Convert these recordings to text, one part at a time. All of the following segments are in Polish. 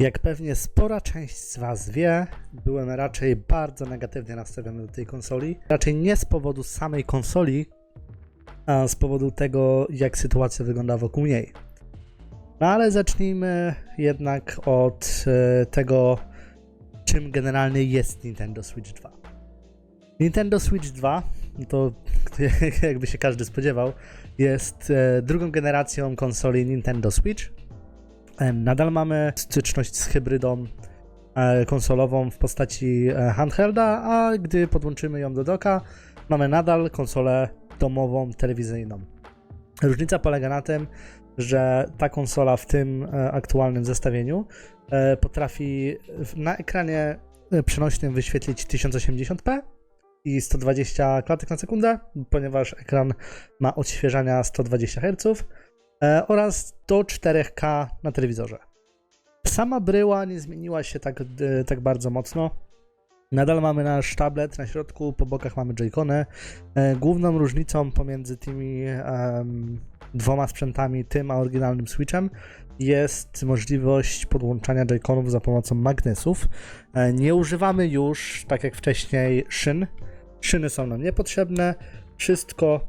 Jak pewnie spora część z Was wie, byłem raczej bardzo negatywnie nastawiony do tej konsoli. Raczej nie z powodu samej konsoli, a z powodu tego, jak sytuacja wygląda wokół niej. No ale zacznijmy jednak od e, tego, czym generalnie jest Nintendo Switch 2. Nintendo Switch 2, no to jakby się każdy spodziewał, jest e, drugą generacją konsoli Nintendo Switch. Nadal mamy styczność z hybrydą e, konsolową w postaci e, handhelda, a gdy podłączymy ją do doka, mamy nadal konsolę domową, telewizyjną. Różnica polega na tym, że ta konsola w tym e, aktualnym zestawieniu potrafi na ekranie przenośnym wyświetlić 1080p i 120 klatek na sekundę, ponieważ ekran ma odświeżania 120 Hz oraz do 4K na telewizorze. Sama bryła nie zmieniła się tak, e, tak bardzo mocno. Nadal mamy nasz tablet na środku, po bokach mamy joycony. E, Główną różnicą pomiędzy tymi em, dwoma sprzętami, tym a oryginalnym Switchem, jest możliwość podłączania joyconów za pomocą magnesów. E, Nie używamy już, tak jak wcześniej, szyn. Szyny są nam niepotrzebne. Wszystko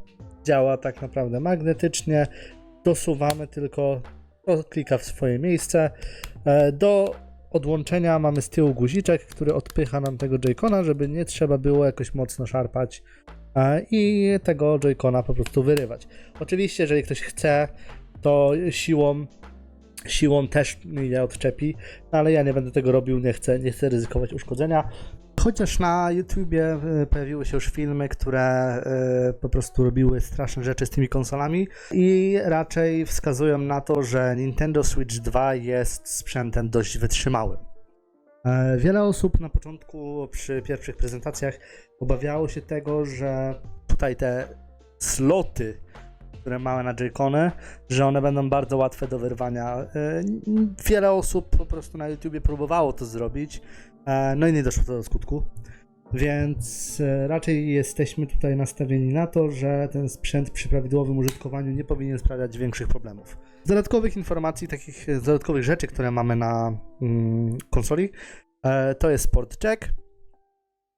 działa tak naprawdę magnetycznie. Dosuwamy tylko, to klika w swoje miejsce. E, Do odłączenia mamy z tyłu guziczek, który odpycha nam tego joycona, żeby nie trzeba było jakoś mocno szarpać e, i tego joycona po prostu wyrywać. Oczywiście, jeżeli ktoś chce, to siłą siłą też mnie odczepi, no ale ja nie będę tego robił, nie chcę, nie chcę ryzykować uszkodzenia. Chociaż na YouTubie e, pojawiły się już filmy, które e, po prostu robiły straszne rzeczy z tymi konsolami i raczej wskazują na to, że Nintendo Switch 2 jest sprzętem dość wytrzymałym. E, Wiele osób na początku przy pierwszych prezentacjach obawiało się tego, że tutaj te sloty, które mamy na Joy-Cony, że one będą bardzo łatwe do wyrwania. Wiele osób po prostu na YouTubie próbowało to zrobić, no i nie doszło to do skutku. Więc e, raczej jesteśmy tutaj nastawieni na to, że ten sprzęt przy prawidłowym użytkowaniu nie powinien sprawiać większych problemów. Z dodatkowych informacji, takich e, dodatkowych rzeczy, które mamy na mm, konsoli, e, to jest port jack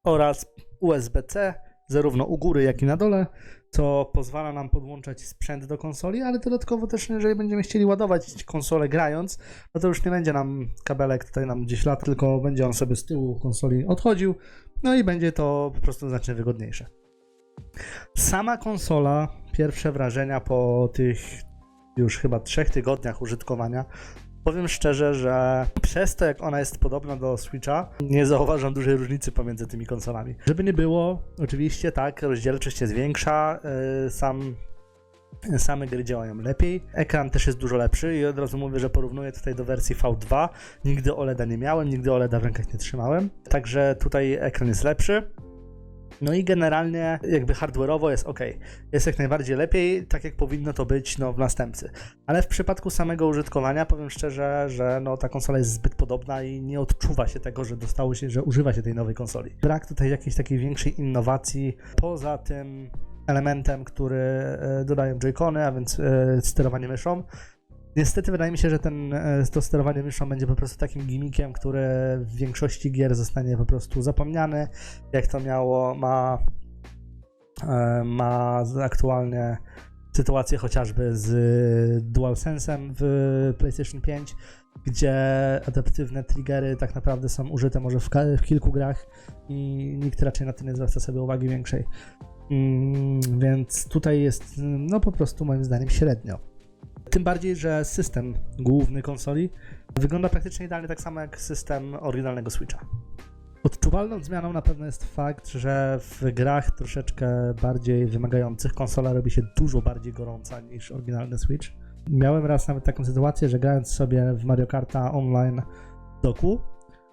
oraz USB-C, zarówno u góry, jak i na dole, co pozwala nam podłączać sprzęt do konsoli, ale dodatkowo też, jeżeli będziemy chcieli ładować konsolę grając, no to już nie będzie nam kabelek tutaj nam gdzieś lat, tylko będzie on sobie z tyłu konsoli odchodził, no i będzie to po prostu znacznie wygodniejsze. Sama konsola, pierwsze wrażenia po tych już chyba trzech tygodniach użytkowania, powiem szczerze, że przez to jak ona jest podobna do Switcha, nie zauważam dużej różnicy pomiędzy tymi konsolami. Żeby nie było, oczywiście tak, rozdzielczość jest większa, yy, sam Same gry działają lepiej. Ekran też jest dużo lepszy i od razu mówię, że porównuję tutaj do wersji V2. Nigdy OLEDa nie miałem, nigdy OLEDa w rękach nie trzymałem. Także tutaj ekran jest lepszy. No i generalnie jakby hardware'owo jest ok. Jest jak najbardziej lepiej, tak jak powinno to być no, w następcy. Ale w przypadku samego użytkowania powiem szczerze, że no, ta konsola jest zbyt podobna i nie odczuwa się tego, że dostało się, że używa się tej nowej konsoli. Brak tutaj jakiejś takiej większej innowacji poza tym elementem, który e, dodają joycony, a więc e, sterowanie myszą. Niestety wydaje mi się, że ten, e, to sterowanie myszą będzie po prostu takim gimmickiem, który w większości gier zostanie po prostu zapomniany, jak to miało, ma, e, ma aktualnie sytuację chociażby z DualSense'em w PlayStation 5, gdzie adaptywne triggery tak naprawdę są użyte może w, w kilku grach i nikt raczej na to nie zwraca sobie uwagi większej. Mm, więc tutaj jest, no po prostu moim zdaniem średnio. Tym bardziej, że system główny konsoli wygląda praktycznie idealnie tak samo jak system oryginalnego Switcha. Odczuwalną zmianą na pewno jest fakt, że w grach troszeczkę bardziej wymagających konsola robi się dużo bardziej gorąca niż oryginalny Switch. Miałem raz nawet taką sytuację, że grając sobie w Mario Karta online doku,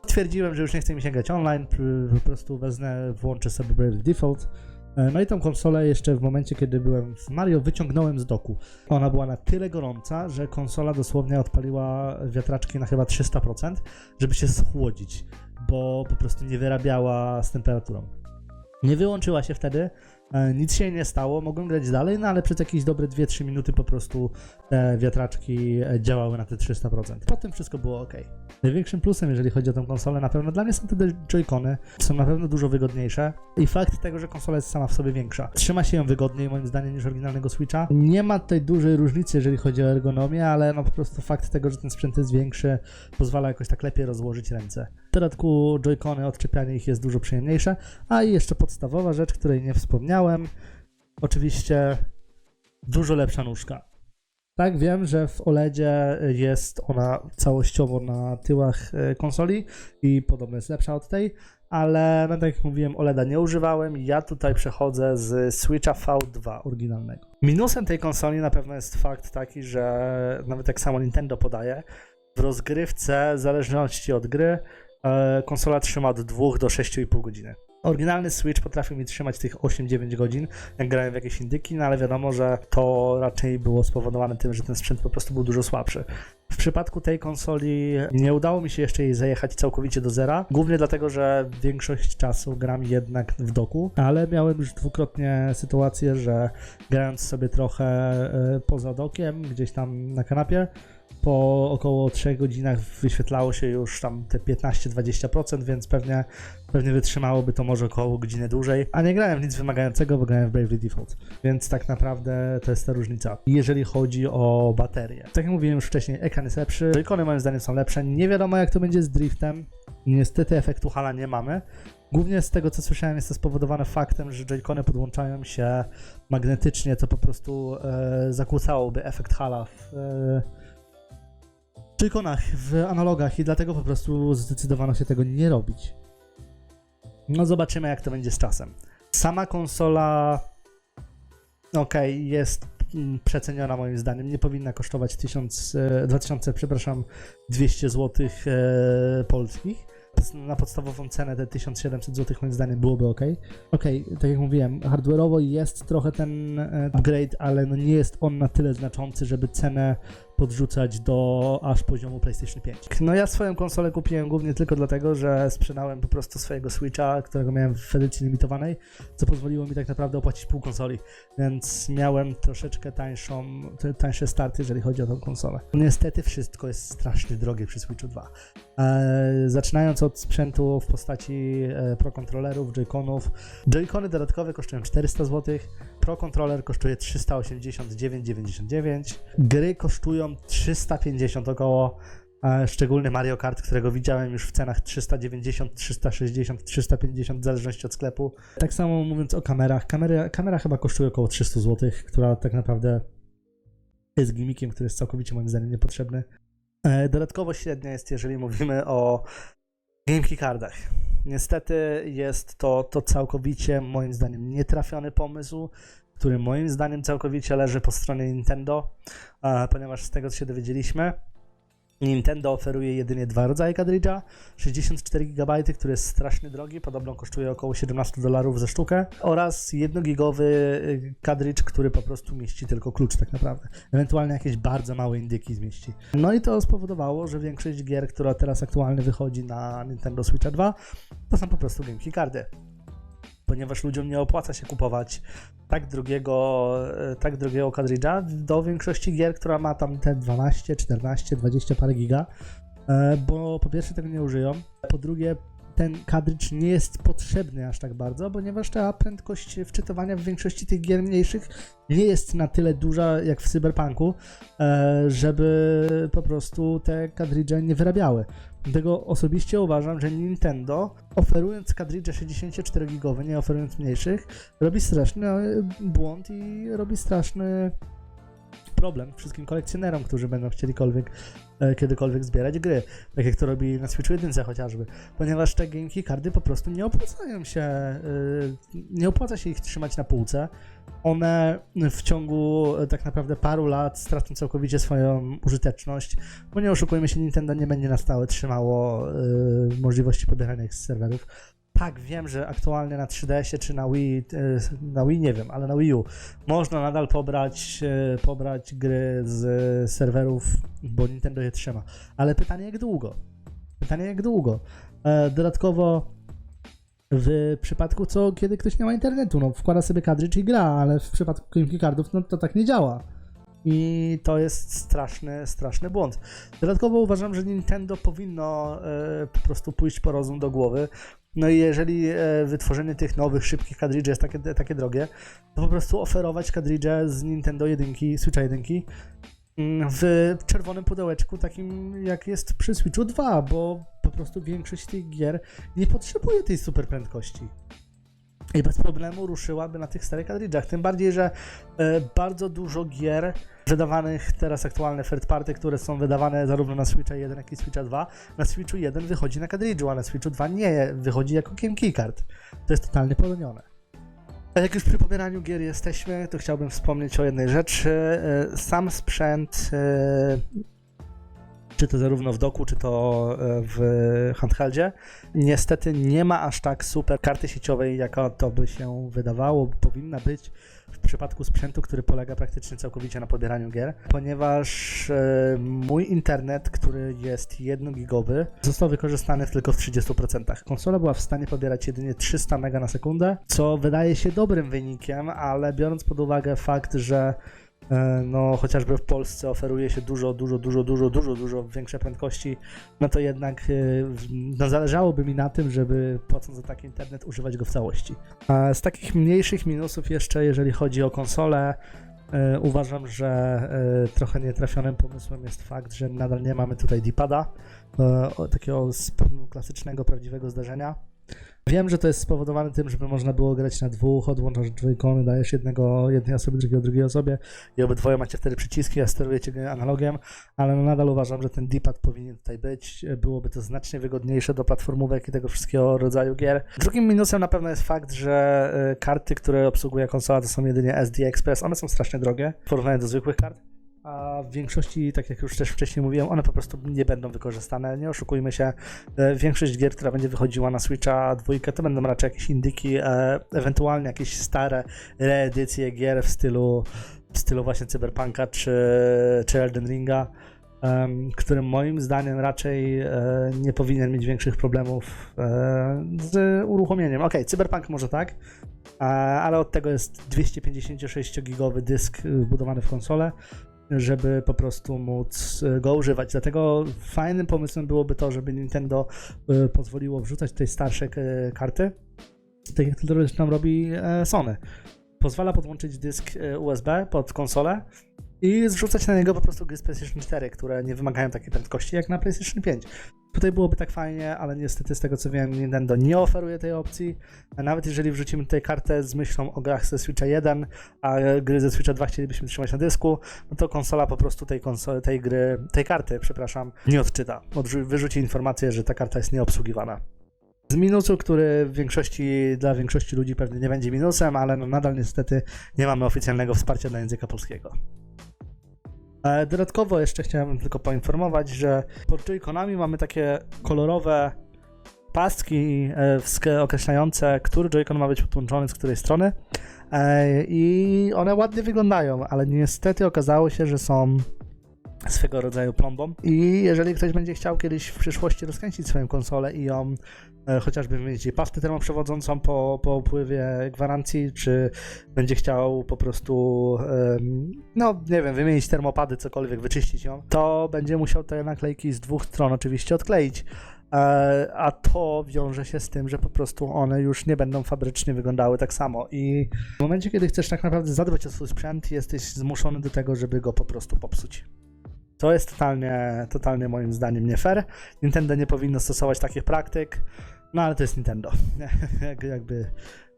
stwierdziłem, że już nie chce mi się grać online, po prostu wezmę, włączę sobie Bravely Default. E, No i tą konsolę jeszcze w momencie, kiedy byłem w Mario, wyciągnąłem z doku. Ona była na tyle gorąca, że konsola dosłownie odpaliła wiatraczki na chyba 300%, żeby się schłodzić, bo po prostu nie wyrabiała z temperaturą. Nie wyłączyła się wtedy, Nic się nie stało, mogłem grać dalej, no ale przez jakieś dobre 2-3 minuty po prostu te wiatraczki e, działały na te 300%. Potem wszystko było ok. Największym plusem, jeżeli chodzi o tę konsolę, na pewno dla mnie są te joycony. Są na pewno dużo wygodniejsze i fakt tego, że konsola jest sama w sobie większa. Trzyma się ją wygodniej moim zdaniem niż oryginalnego Switcha. Nie ma tutaj dużej różnicy, jeżeli chodzi o ergonomię, ale no po prostu fakt tego, że ten sprzęt jest większy, pozwala jakoś tak lepiej rozłożyć ręce. W dodatku joycony, odczepianie ich jest dużo przyjemniejsze. A i jeszcze podstawowa rzecz, której nie wspomniałem. Oczywiście dużo lepsza nóżka. Tak, wiem, że w OLEDzie jest ona całościowo na tyłach e, konsoli i podobno jest lepsza od tej, ale no tak jak mówiłem, OLEDa nie używałem. Ja tutaj przechodzę z Switcha V2 oryginalnego. Minusem tej konsoli na pewno jest fakt taki, że nawet jak samo Nintendo podaje, w rozgrywce, w zależności od gry, e, konsola trzyma od 2 do 6,5 godziny. Oryginalny Switch potrafił mi trzymać tych 8-9 godzin, jak grałem w jakieś indyki, no ale wiadomo, że to raczej było spowodowane tym, że ten sprzęt po prostu był dużo słabszy. W przypadku tej konsoli nie udało mi się jeszcze jej zajechać całkowicie do zera, głównie dlatego, że większość czasu gram jednak w doku, ale miałem już dwukrotnie sytuację, że grając sobie trochę e, poza dokiem, gdzieś tam na kanapie, po około 3 godzinach wyświetlało się już tam te 15-20%, więc pewnie, pewnie wytrzymałoby to może około godziny dłużej. A nie grałem nic wymagającego, bo grałem w Bravely Default. Więc tak naprawdę to jest ta różnica. Jeżeli chodzi o baterię. Tak jak mówiłem już wcześniej, ekran jest lepszy, ikony moim zdaniem są lepsze. Nie wiadomo jak to będzie z driftem. Niestety efektu hala nie mamy. Głównie z tego co słyszałem jest to spowodowane faktem, że joycony podłączają się magnetycznie, co po prostu e, zakłócałoby efekt hala w, e, w w analogach i dlatego po prostu zdecydowano się tego nie robić. No zobaczymy jak to będzie z czasem. Sama konsola okej, jest mm, przeceniona moim zdaniem. Nie powinna kosztować 1000, e, 2000, przepraszam, 200 zł e, polskich. Na podstawową cenę te 1700 zł moim zdaniem byłoby ok. Okej, tak jak mówiłem, hardware'owo jest trochę ten e, upgrade, ale no nie jest on na tyle znaczący, żeby cenę podrzucać do aż poziomu PlayStation 5. No ja swoją konsolę kupiłem głównie tylko dlatego, że sprzedałem po prostu swojego Switcha, którego miałem w edycji limitowanej, co pozwoliło mi tak naprawdę opłacić pół konsoli, więc miałem troszeczkę tańszą, tańsze starty, jeżeli chodzi o tą konsolę. Niestety wszystko jest strasznie drogie przy Switchu 2. E, zaczynając od sprzętu w postaci e, Pro kontrolerów, Joy-Conów. Joy-Cony dodatkowe kosztują 400 zł, Pro kontroler kosztuje 389,99. Gry kosztują 350 około. e, Szczególny Mario Kart, którego widziałem już w cenach 390, 360, 350 w zależności od sklepu. Tak samo mówiąc o kamerach. Kamery, kamera chyba kosztuje około 300 zł, która tak naprawdę jest gimmickiem, który jest całkowicie moim zdaniem niepotrzebny. E, Dodatkowo średnia jest, jeżeli mówimy o GameKey cardach. Niestety jest to, to całkowicie, moim zdaniem, nietrafiony pomysł, który moim zdaniem całkowicie leży po stronie Nintendo, ponieważ z tego, co się dowiedzieliśmy, Nintendo oferuje jedynie dwa rodzaje kadrydża, 64 GB, który jest strasznie drogi, podobno kosztuje około 17 dolarów za sztukę, oraz 1-gigowy y, kadrydż, który po prostu mieści tylko klucz tak naprawdę. Ewentualnie jakieś bardzo małe indyki zmieści. No i to spowodowało, że większość gier, która teraz aktualnie wychodzi na Nintendo Switcha 2, to są po prostu GameKey cardy. Ponieważ ludziom nie opłaca się kupować tak drugiego, e, tak drugiego kadrydża do większości gier, która ma tam te 12, 14, 20 parę giga, e, bo po pierwsze tego nie użyją, po drugie ten kadrydż nie jest potrzebny aż tak bardzo, ponieważ ta prędkość wczytywania w większości tych gier mniejszych nie jest na tyle duża jak w Cyberpunku, e, żeby po prostu te kadrydże nie wyrabiały. Dlatego osobiście uważam, że Nintendo oferując kadrydże 64-gigowe, nie oferując mniejszych, robi straszny błąd i robi straszny problem wszystkim kolekcjonerom, którzy będą chcielikolwiek e, kiedykolwiek zbierać gry, tak jak to robi na Switchu 1 chociażby, ponieważ te GameKey kardy po prostu nie opłacają się, e, nie opłaca się ich trzymać na półce. One w ciągu e, tak naprawdę paru lat stracą całkowicie swoją użyteczność, bo nie oszukujmy się, Nintendo nie będzie na stałe trzymało e, możliwości pobierania ich z serwerów. Tak, wiem, że aktualnie na 3DS-ie czy na Wii, e, na Wii nie wiem, ale na Wii U można nadal pobrać, e, pobrać gry z serwerów, bo Nintendo je trzyma. Ale pytanie jak długo? Pytanie jak długo? E, Dodatkowo w przypadku co, kiedy ktoś nie ma internetu, no wkłada sobie kadry i gra, ale w przypadku Game Cardów, no to tak nie działa. I to jest straszny, straszny błąd. Dodatkowo uważam, że Nintendo powinno e, po prostu pójść po rozum do głowy. No i jeżeli e, wytworzenie tych nowych, szybkich kadridży jest takie, takie drogie, to po prostu oferować kadridże z Nintendo 1, Switcha 1 mm, w czerwonym pudełeczku, takim jak jest przy Switchu 2, bo po prostu większość tych gier nie potrzebuje tej super prędkości. I bez problemu ruszyłaby na tych starych kadridżach. Tym bardziej, że e, bardzo dużo gier wydawanych teraz aktualne third party, które są wydawane zarówno na Switcha 1, jak i Switcha 2, na Switchu 1 wychodzi na kadridżu, a na Switchu 2 nie, wychodzi jako Game Keycard. To jest totalnie pomylione. A jak już przy pobieraniu gier jesteśmy, to chciałbym wspomnieć o jednej rzeczy. E, Sam sprzęt, e, czy to zarówno w doku, czy to e, w handheldzie, niestety nie ma aż tak super karty sieciowej, jaka to by się wydawało, powinna być w przypadku sprzętu, który polega praktycznie całkowicie na pobieraniu gier, ponieważ e, mój internet, który jest 1 gigowy, został wykorzystany tylko w 30%. Konsola była w stanie pobierać jedynie 300 MB na sekundę, co wydaje się dobrym wynikiem, ale biorąc pod uwagę fakt, że no chociażby w Polsce oferuje się dużo, dużo, dużo, dużo, dużo, dużo większe prędkości, no to jednak e, no zależałoby mi na tym, żeby płacąc za taki internet używać go w całości. A z takich mniejszych minusów jeszcze, jeżeli chodzi o konsolę, e, uważam, że e, trochę nietrafionym pomysłem jest fakt, że nadal nie mamy tutaj D-pada, e, takiego klasycznego, prawdziwego zdarzenia. Wiem, że to jest spowodowane tym, żeby można było grać na dwóch, odłączasz dwójkony, dajesz jednego, jednej osobie, drugiego drugiej osobie i obydwoje macie wtedy przyciski, a sterujecie analogiem, ale no nadal uważam, że ten D-pad powinien tutaj być. Byłoby to znacznie wygodniejsze do platformówek i tego wszystkiego rodzaju gier. Drugim minusem na pewno jest fakt, że y, karty, które obsługuje konsola, to są jedynie SD Express. One są strasznie drogie w porównaniu do zwykłych kart. A w większości, tak jak już też wcześniej mówiłem, one po prostu nie będą wykorzystane. Nie oszukujmy się, e, większość gier, która będzie wychodziła na Switcha dwójkę, to będą raczej jakieś indyki, e, ewentualnie jakieś stare reedycje gier w stylu, w stylu właśnie Cyberpunka czy, czy Elden Ringa, em, którym moim zdaniem raczej e, nie powinien mieć większych problemów z uruchomieniem. Okej, Cyberpunk może tak, ale od tego jest 256-gigowy dysk y, wbudowany w konsolę, żeby po prostu móc y, go używać. Dlatego fajnym pomysłem byłoby to, żeby Nintendo y, pozwoliło wrzucać tutaj starsze k- karty, tak jak to zresztą robi e, Sony. Pozwala podłączyć dysk e, USB pod konsolę i zrzucać na niego po prostu gry z PlayStation 4, które nie wymagają takiej prędkości jak na PlayStation 5. Tutaj byłoby tak fajnie, ale niestety z tego co wiem Nintendo nie oferuje tej opcji. A nawet jeżeli wrzucimy tutaj kartę z myślą o grach ze Switcha 1, a gry ze Switcha 2 chcielibyśmy trzymać na dysku, no to konsola po prostu tej, konsoli, tej gry, tej karty, przepraszam, nie odczyta. Odrzu- wyrzuci informację, że ta karta jest nieobsługiwana. Z minusu, który w większości, dla większości ludzi pewnie nie będzie minusem, ale no nadal niestety nie mamy oficjalnego wsparcia dla języka polskiego. E, Dodatkowo jeszcze chciałem tylko poinformować, że pod Joy-Conami mamy takie kolorowe paski e, określające, który Joy-Con ma być podłączony z której strony. E, i one ładnie wyglądają, ale niestety okazało się, że są swego rodzaju plombą i jeżeli ktoś będzie chciał kiedyś w przyszłości rozkręcić swoją konsolę i ją e, chociażby mieć pastę termoprzewodzącą po, po upływie gwarancji, czy będzie chciał po prostu no nie wiem, wymienić termopady, cokolwiek, wyczyścić ją, to będzie musiał te naklejki z dwóch stron oczywiście odkleić. E, A to wiąże się z tym, że po prostu one już nie będą fabrycznie wyglądały tak samo. I w momencie, kiedy chcesz tak naprawdę zadbać o swój sprzęt, jesteś zmuszony do tego, żeby go po prostu popsuć. To jest totalnie, totalnie moim zdaniem nie fair. Nintendo nie powinno stosować takich praktyk, no ale to jest Nintendo. Jak- Jakby,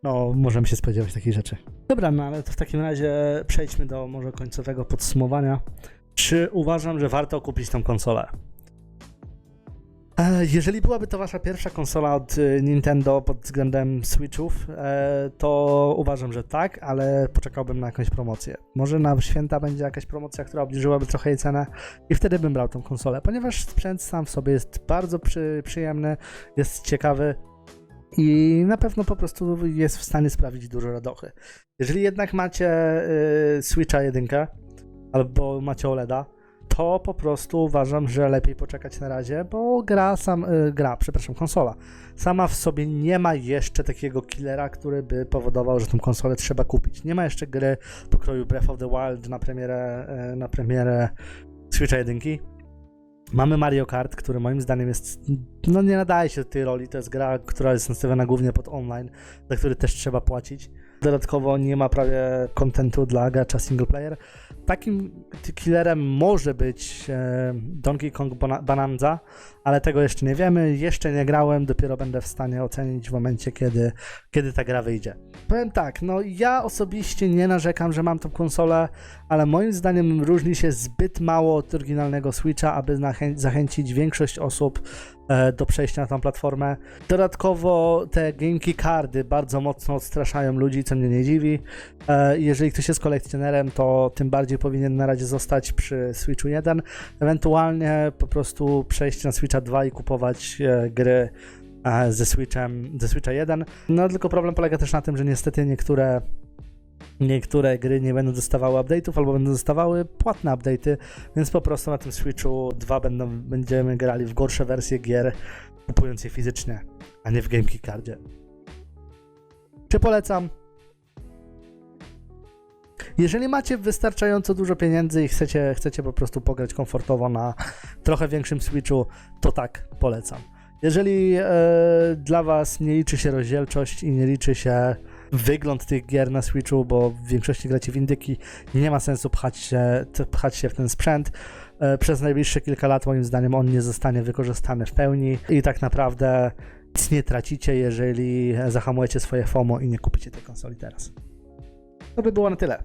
no, możemy się spodziewać takich rzeczy. Dobra, no ale to w takim razie przejdźmy do może końcowego podsumowania. Czy uważam, że warto kupić tą konsolę? E, Jeżeli byłaby to wasza pierwsza konsola od y, Nintendo pod względem Switchów, e, to uważam, że tak, ale poczekałbym na jakąś promocję. Może na święta będzie jakaś promocja, która obniżyłaby trochę jej cenę i wtedy bym brał tą konsolę, ponieważ sprzęt sam w sobie jest bardzo przy, przyjemny, jest ciekawy i na pewno po prostu jest w stanie sprawić dużo radochy. Jeżeli jednak macie y, Switcha 1 albo macie OLEDa, to po prostu uważam, że lepiej poczekać na razie, bo gra sam, y, gra, przepraszam, konsola sama w sobie nie ma jeszcze takiego killera, który by powodował, że tą konsolę trzeba kupić. Nie ma jeszcze gry pokroju Breath of the Wild na premierę, e, na premierę Switcha 1. Mamy Mario Kart, który moim zdaniem jest, no nie nadaje się do tej roli, to jest gra, która jest nastawiona głównie pod online, za który też trzeba płacić. Dodatkowo nie ma prawie kontentu dla gracza single player. Takim killerem może być e, Donkey Kong Bonanza, ale tego jeszcze nie wiemy. Jeszcze nie grałem, dopiero będę w stanie ocenić w momencie, kiedy, kiedy ta gra wyjdzie. Powiem tak, no ja osobiście nie narzekam, że mam tą konsolę, ale moim zdaniem różni się zbyt mało od oryginalnego Switcha, aby zachęcić większość osób e, do przejścia na tą platformę. Dodatkowo te GameKey cardy bardzo mocno odstraszają ludzi, co mnie nie dziwi. E, jeżeli ktoś jest kolekcjonerem, to tym bardziej powinien na razie zostać przy Switchu 1, ewentualnie po prostu przejść na Switcha 2 i kupować e, gry e, ze Switchem, ze Switcha 1. No tylko problem polega też na tym, że niestety niektóre niektóre gry nie będą dostawały update'ów albo będą dostawały płatne update'y, więc po prostu na tym Switchu 2 będą, będziemy grali w gorsze wersje gier, kupując je fizycznie, a nie w GameKey Cardzie. Czy polecam? Jeżeli macie wystarczająco dużo pieniędzy i chcecie, chcecie po prostu pograć komfortowo na trochę większym Switchu, to tak, polecam. Jeżeli e, dla Was nie liczy się rozdzielczość i nie liczy się wygląd tych gier na Switchu, bo w większości gracie w indyki, nie ma sensu pchać się, pchać się w ten sprzęt. E, Przez najbliższe kilka lat, moim zdaniem, on nie zostanie wykorzystany w pełni i tak naprawdę nic nie tracicie, jeżeli zahamujecie swoje FOMO i nie kupicie tej konsoli teraz. To by było na tyle.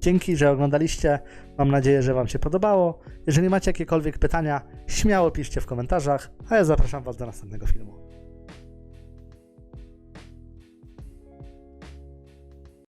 Dzięki, że oglądaliście. Mam nadzieję, że Wam się podobało. Jeżeli macie jakiekolwiek pytania, śmiało piszcie w komentarzach, a ja zapraszam Was do następnego filmu.